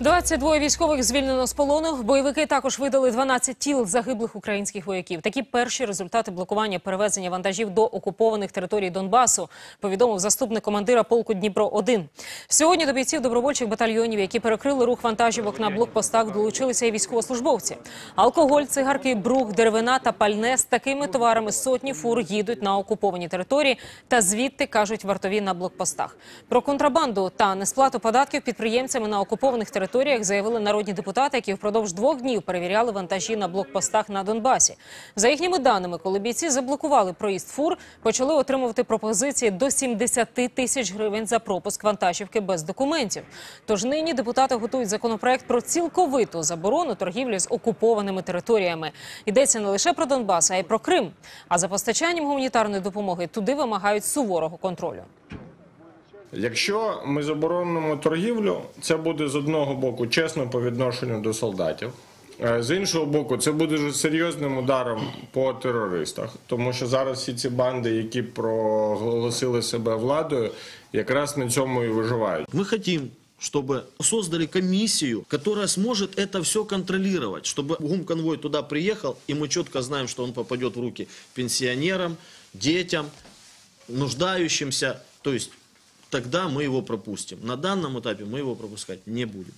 22 військових звільнено з полону. Бойовики також видали 12 тіл загиблих українських вояків. Такі перші результати блокування перевезення вантажів до окупованих територій Донбасу, повідомив заступник командира полку Дніпро 1 Сьогодні до бійців добровольчих батальйонів, які перекрили рух вантажівок на блокпостах, долучилися і військовослужбовці. Алкоголь, цигарки, брух, деревина та пальне з такими товарами сотні фур їдуть на окуповані території та звідти кажуть вартові на блокпостах. Про контрабанду та несплату податків підприємцями на окупованих територіях заявили народні депутати, які впродовж двох днів перевіряли вантажі на блокпостах на Донбасі. За їхніми даними, коли бійці заблокували проїзд фур, почали отримувати пропозиції до 70 тисяч гривень за пропуск вантажівки без документів. Тож нині депутати готують законопроект про цілковиту заборону торгівлі з окупованими територіями. Йдеться не лише про Донбас, а й про Крим. А за постачанням гуманітарної допомоги туди вимагають суворого контролю. Якщо ми заборонимо торгівлю, це буде з одного боку чесно по відношенню до солдатів. Е, З іншого боку, це буде дуже серйозним ударом по терористах, тому що зараз всі ці банди, які проголосили себе владою, якраз на цьому і виживають. Мы хотим, чтобы создали комиссию, которая сможет это все контролировать, чтобы гумконвой туда приехал, и мы четко знаем, что он попадет в руки пенсионерам, детям, нуждающимся. То есть тогда мы его пропустим. На данном этапе мы его пропускать не будем.